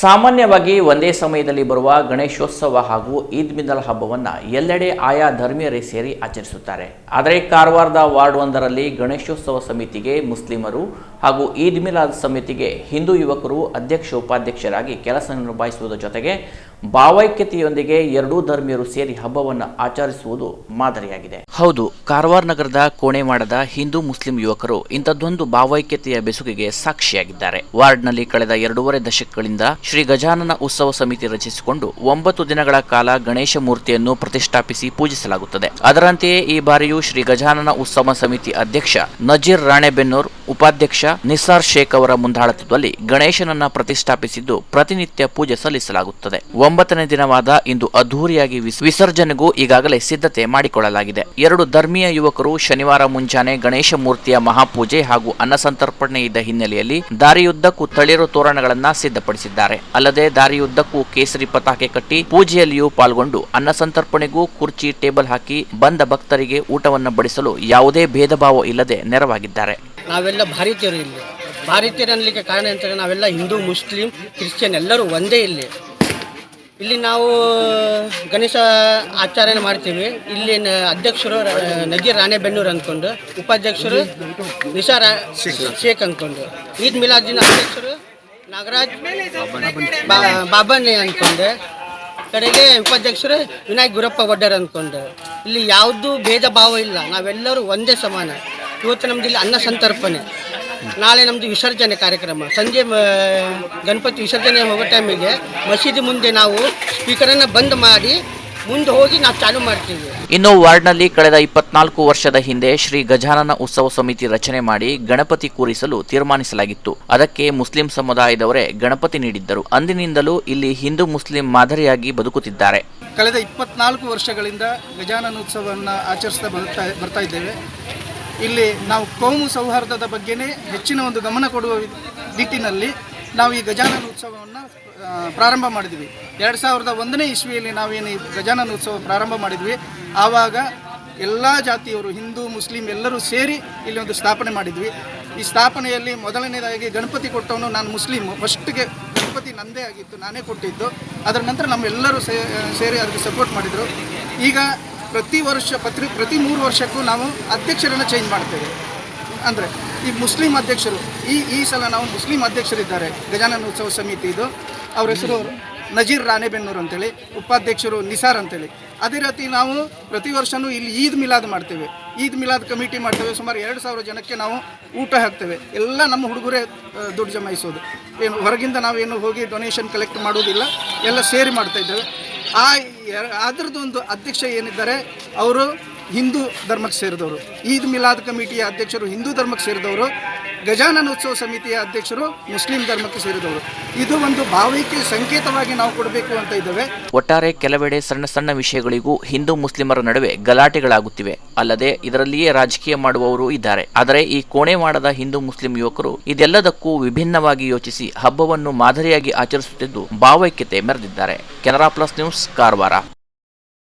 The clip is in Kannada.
ಸಾಮಾನ್ಯವಾಗಿ ಒಂದೇ ಸಮಯದಲ್ಲಿ ಬರುವ ಗಣೇಶೋತ್ಸವ ಹಾಗೂ ಈದ್ ಮಿದಲ್ ಹಬ್ಬವನ್ನು ಎಲ್ಲೆಡೆ ಆಯಾ ಧರ್ಮೀಯರೇ ಸೇರಿ ಆಚರಿಸುತ್ತಾರೆ. ಆದರೆ ಕಾರವಾರದ ವಾರ್ಡ್ ಒಂದರಲ್ಲಿ ಗಣೇಶೋತ್ಸವ ಸಮಿತಿಗೆ ಮುಸ್ಲಿಮರು ಹಾಗೂ ಈದ್ ಮಿಲಾದ್ ಸಮಿತಿಗೆ ಹಿಂದೂ ಯುವಕರು ಅಧ್ಯಕ್ಷ, ಉಪಾಧ್ಯಕ್ಷರಾಗಿ ಕೆಲಸ ನಿರ್ವಹಿಸುವುದರ ಜೊತೆಗೆ ಭಾವೈಕ್ಯತೆಯೊಂದಿಗೆ ಎರಡೂ ಧರ್ಮೀಯರು ಸೇರಿ ಹಬ್ಬವನ್ನು ಆಚರಿಸುವುದು ಮಾದರಿಯಾಗಿದೆ. ಹೌದು, ಕಾರವಾರ ನಗರದ ಕೋಣೆಮಾಡದ ಹಿಂದೂ ಮುಸ್ಲಿಂ ಯುವಕರು ಇಂಥದ್ದೊಂದು ಭಾವೈಕ್ಯತೆಯ ಬೆಸುಗೆಗೆ ಸಾಕ್ಷಿಯಾಗಿದ್ದಾರೆ. ವಾರ್ಡ್ನಲ್ಲಿ ಕಳೆದ ಎರಡೂವರೆ ದಶಕಗಳಿಂದ ಶ್ರೀ ಗಜಾನನ ಉತ್ಸವ ಸಮಿತಿ ರಚಿಸಿಕೊಂಡು ಒಂಬತ್ತು ದಿನಗಳ ಕಾಲ ಗಣೇಶ ಮೂರ್ತಿಯನ್ನು ಪ್ರತಿಷ್ಠಾಪಿಸಿ ಪೂಜಿಸಲಾಗುತ್ತದೆ. ಅದರಂತೆಯೇ ಈ ಬಾರಿಯೂ ಶ್ರೀ ಗಜಾನನ ಉತ್ಸವ ಸಮಿತಿ ಅಧ್ಯಕ್ಷ ನಜೀರ್ ರಾಣೆಬೆನ್ನೂರ್ ಉಪಾಧ್ಯಕ್ಷ ನಿಸಾರ್ ಶೇಖ್ ಅವರ ಮುಂದಾಳತ್ವದಲ್ಲಿ ಗಣೇಶನನ್ನ ಪ್ರತಿಷ್ಠಾಪಿಸಿದ್ದು ಪ್ರತಿನಿತ್ಯ ಪೂಜೆ ಸಲ್ಲಿಸಲಾಗುತ್ತದೆ. ಒಂಬತ್ತನೇ ದಿನವಾದ ಇಂದು ಅದ್ದೂರಿಯಾಗಿ ವಿಸ್- ವಿಸರ್ಜನೆಗೂ ಈಗಾಗಲೇ ಸಿದ್ಧತೆ ಮಾಡಿಕೊಳ್ಳಲಾಗಿದೆ. ಎರಡು ಧರ್ಮೀಯ ಯುವಕರು ಶನಿವಾರ ಮುಂಜಾನೆ ಗಣೇಶ ಮೂರ್ತಿಯ ಮಹಾಪೂಜೆ ಹಾಗೂ ಅನ್ನಸಂತರ್ಪಣೆ ಇದ್ದ ಹಿನ್ನೆಲೆಯಲ್ಲಿ ದಾರಿಯುದ್ದಕ್ಕೂ ತಳಿರು ತೋರಣಗಳನ್ನ ಸಿದ್ಧಪಡಿಸಿದ್ದಾರೆ. ಅಲ್ಲದೆ ದಾರಿಯುದ್ದಕ್ಕೂ ಕೇಸರಿ ಪತಾಕೆ ಕಟ್ಟಿ ಪೂಜೆಯಲ್ಲಿಯೂ ಪಾಲ್ಗೊಂಡು ಅನ್ನಸಂತರ್ಪಣೆಗೂ ಕುರ್ಚಿ, ಟೇಬಲ್ ಹಾಕಿ ಬಂದ ಭಕ್ತರಿಗೆ ಊಟವನ್ನು ಬಡಿಸಲು ಯಾವುದೇ ಭೇದಭಾವ ಇಲ್ಲದೆ ನೆರವಾಗಿದ್ದಾರೆ. ನಾವೆಲ್ಲ ಭಾರತೀಯರು ಇಲ್ಲಿ. ಭಾರತೀಯರು ಅನ್ನಲಿಕ್ಕೆ ಕಾರಣ ಅಂತಂದರೆ ನಾವೆಲ್ಲ ಹಿಂದೂ, ಮುಸ್ಲಿಂ, ಕ್ರಿಶ್ಚಿಯನ್ ಎಲ್ಲರೂ ಒಂದೇ ಇಲ್ಲಿ. ಇಲ್ಲಿ ನಾವು, ಗಣೇಶ ಆಚರಣೆ ಮಾಡ್ತೀವಿ. ಇಲ್ಲಿ ಅಧ್ಯಕ್ಷರು ನಜೀರ್ ರಾಣೆಬೆನ್ನೂರು ಅಂದ್ಕೊಂಡು ಉಪಾಧ್ಯಕ್ಷರು ನಿಸಾರ್ ಶೇಖ್ ಅಂದ್ಕೊಂಡು ಈದ್ ಮಿಲಾದಿನ ಅಧ್ಯಕ್ಷರು ನಾಗರಾಜ್ ಬಾಬಾನೆ ಅಂದ್ಕೊಂಡು ಕಡೆಗೆ ಉಪಾಧ್ಯಕ್ಷರು ವಿನಾಯಕ್ ಗುರಪ್ಪ ಒಡ್ಡರ್ ಅಂದ್ಕೊಂಡು ಇಲ್ಲಿ ಯಾವುದು ಭೇದ ಭಾವ ಇಲ್ಲ. ನಾವೆಲ್ಲರೂ ಒಂದೇ ಸಮಾನ. ಇವತ್ತು ನಮ್ದು ಇಲ್ಲಿ ಅನ್ನ ಸಂತರ್ಪಣೆ. ನಾಳೆ ನಮ್ದು ವಿಸರ್ಜನೆ ಕಾರ್ಯಕ್ರಮ. ಸಂಜೆ ಗಣಪತಿ ವಿಸರ್ಜನೆ ಹೋಗೋ ಟೈಮಿಗೆ ಮಸೀದಿ ಮುಂದೆ ನಾವು ಸ್ಪೀಕರನ್ನು ಬಂದ್ ಮಾಡಿ ಮುಂದೆ ಹೋಗಿ ನಾವು ಚಾಲು ಮಾಡ್ತೀವಿ. ಇನ್ನು ವಾರ್ಡ್ನಲ್ಲಿ ಕಳೆದ ಇಪ್ಪತ್ನಾಲ್ಕು ವರ್ಷದ ಹಿಂದೆ ಶ್ರೀ ಗಜಾನನ ಉತ್ಸವ ಸಮಿತಿ ರಚನೆ ಮಾಡಿ ಗಣಪತಿ ಕೂರಿಸಲು ತೀರ್ಮಾನಿಸಲಾಗಿತ್ತು. ಅದಕ್ಕೆ ಮುಸ್ಲಿಂ ಸಮುದಾಯದವರೇ ಗಣಪತಿ ನೀಡಿದ್ದರು. ಅಂದಿನಿಂದಲೂ ಇಲ್ಲಿ ಹಿಂದೂ ಮುಸ್ಲಿಂ ಮಾದರಿಯಾಗಿ ಬದುಕುತ್ತಿದ್ದಾರೆ. ಕಳೆದ ಇಪ್ಪತ್ನಾಲ್ಕು ವರ್ಷಗಳಿಂದ ಗಜಾನನ ಉತ್ಸವವನ್ನು ಆಚರಿಸ್ತಾ ಬರ್ತಾ ಬರ್ತಾ ಇದ್ದೇವೆ. ಇಲ್ಲಿ ನಾವು ಕೋಮು ಸೌಹಾರ್ದದ ಬಗ್ಗೆನೇ ಹೆಚ್ಚಿನ ಒಂದು ಗಮನ ಕೊಡುವ ನಿಟ್ಟಿನಲ್ಲಿ ನಾವು ಈ ಗಜಾನನ ಉತ್ಸವವನ್ನು ಪ್ರಾರಂಭ ಮಾಡಿದ್ವಿ. ಎರಡು ಸಾವಿರದ ಒಂದನೇ ಇಸ್ವಿಯಲ್ಲಿ ನಾವೇನು ಈ ಗಜಾನನ ಉತ್ಸವ ಪ್ರಾರಂಭ ಮಾಡಿದ್ವಿ. ಆವಾಗ ಎಲ್ಲ ಜಾತಿಯವರು, ಹಿಂದೂ, ಮುಸ್ಲಿಂ ಎಲ್ಲರೂ ಸೇರಿ ಇಲ್ಲಿ ಒಂದು ಸ್ಥಾಪನೆ ಮಾಡಿದ್ವಿ. ಈ ಸ್ಥಾಪನೆಯಲ್ಲಿ ಮೊದಲನೇದಾಗಿ ಗಣಪತಿ ಕೊಟ್ಟವನು ನಾನು ಮುಸ್ಲಿಮು ಫಸ್ಟ್ಗೆ ಗಣಪತಿ ನಂದೇ ಆಗಿತ್ತು, ನಾನೇ ಕೊಟ್ಟಿದ್ದು. ಅದರ ನಂತರ ನಮ್ಮೆಲ್ಲರೂ ಸೇರಿ ಅದಕ್ಕೆ ಸಪೋರ್ಟ್ ಮಾಡಿದರು. ಈಗ ಪ್ರತಿ ವರ್ಷ, ಪ್ರತಿ ಪ್ರತಿ ಮೂರು ವರ್ಷಕ್ಕೂ ನಾವು ಅಧ್ಯಕ್ಷರನ್ನು ಚೇಂಜ್ ಮಾಡ್ತೇವೆ. ಅಂದರೆ ಈ ಮುಸ್ಲಿಂ ಅಧ್ಯಕ್ಷರು, ಈ ಈ ಸಲ ನಾವು ಮುಸ್ಲಿಂ ಅಧ್ಯಕ್ಷರಿದ್ದಾರೆ. ಗಜಾನನ ಉತ್ಸವ ಸಮಿತಿ ಇದು. ಅವ್ರ ಹೆಸರು ನಜೀರ್ ರಾಣೆಬೆನ್ನೂರು ಅಂತೇಳಿ, ಉಪಾಧ್ಯಕ್ಷರು ನಿಸಾರ್ ಅಂತೇಳಿ. ಅದೇ ರೀತಿ ನಾವು ಪ್ರತಿ ವರ್ಷವೂ ಇಲ್ಲಿ ಈದ್ ಮಿಲಾದ್ ಮಾಡ್ತೇವೆ. ಈದ್ ಮಿಲಾದ್ ಕಮಿಟಿ ಮಾಡ್ತೇವೆ. ಸುಮಾರು ಎರಡು ಸಾವಿರ ಜನಕ್ಕೆ ನಾವು ಊಟ ಹಾಕ್ತೇವೆ. ಎಲ್ಲ ನಮ್ಮ ಹುಡುಗರೇ ದುಡ್ಡು ಜಮಾಯಿಸೋದು. ಏನು ಹೊರಗಿಂದ ನಾವೇನು ಹೋಗಿ ಡೊನೇಷನ್ ಕಲೆಕ್ಟ್ ಮಾಡೋದಿಲ್ಲ. ಎಲ್ಲ ಸೇರಿ ಮಾಡ್ತಾ ಇದ್ದೇವೆ. ಆ ಅದರದ್ದು ಒಂದು ಅಧ್ಯಕ್ಷ ಏನಿದ್ದಾರೆ ಅವರು ಹಿಂದೂ ಧರ್ಮಕ್ಕೆ ಸೇರಿದವರು. ಈದ್ ಮಿಲಾದ್ ಕಮಿಟಿಯ ಅಧ್ಯಕ್ಷರು ಹಿಂದೂ ಧರ್ಮಕ್ಕೆ ಸೇರಿದವರು. ಗಜಾನನ ಉತ್ಸವ ಸಮಿತಿಯ ಅಧ್ಯಕ್ಷರು ಮುಸ್ಲಿಂ ಧರ್ಮಕ್ಕೆ ಸೇರಿದವರು. ಇದು ಒಂದು ಭಾವೈಕ್ಯ ಸಂಕೇತವಾಗಿ ನಾವು ಕೊಡಬೇಕು ಅಂತ ಇದ್ದೇವೆ. ಒಟ್ಟಾರೆ ಕೆಲವೆಡೆ ಸಣ್ಣ ಸಣ್ಣ ವಿಷಯಗಳಿಗೂ ಹಿಂದೂ ಮುಸ್ಲಿಮರ ನಡುವೆ ಗಲಾಟೆಗಳಾಗುತ್ತಿವೆ. ಅಲ್ಲದೆ ಇದರಲ್ಲಿಯೇ ರಾಜಕೀಯ ಮಾಡುವವರು ಇದ್ದಾರೆ. ಆದರೆ ಈ ಕೋಣೆ ಮಾಡದ ಹಿಂದೂ ಮುಸ್ಲಿಂ ಯುವಕರು ಇದೆಲ್ಲದಕ್ಕೂ ವಿಭಿನ್ನವಾಗಿ ಯೋಚಿಸಿ ಹಬ್ಬವನ್ನು ಮಾದರಿಯಾಗಿ ಆಚರಿಸುತ್ತಿದ್ದು ಭಾವೈಕ್ಯತೆ ಮೆರೆದಿದ್ದಾರೆ. Canara plus news, Karwar.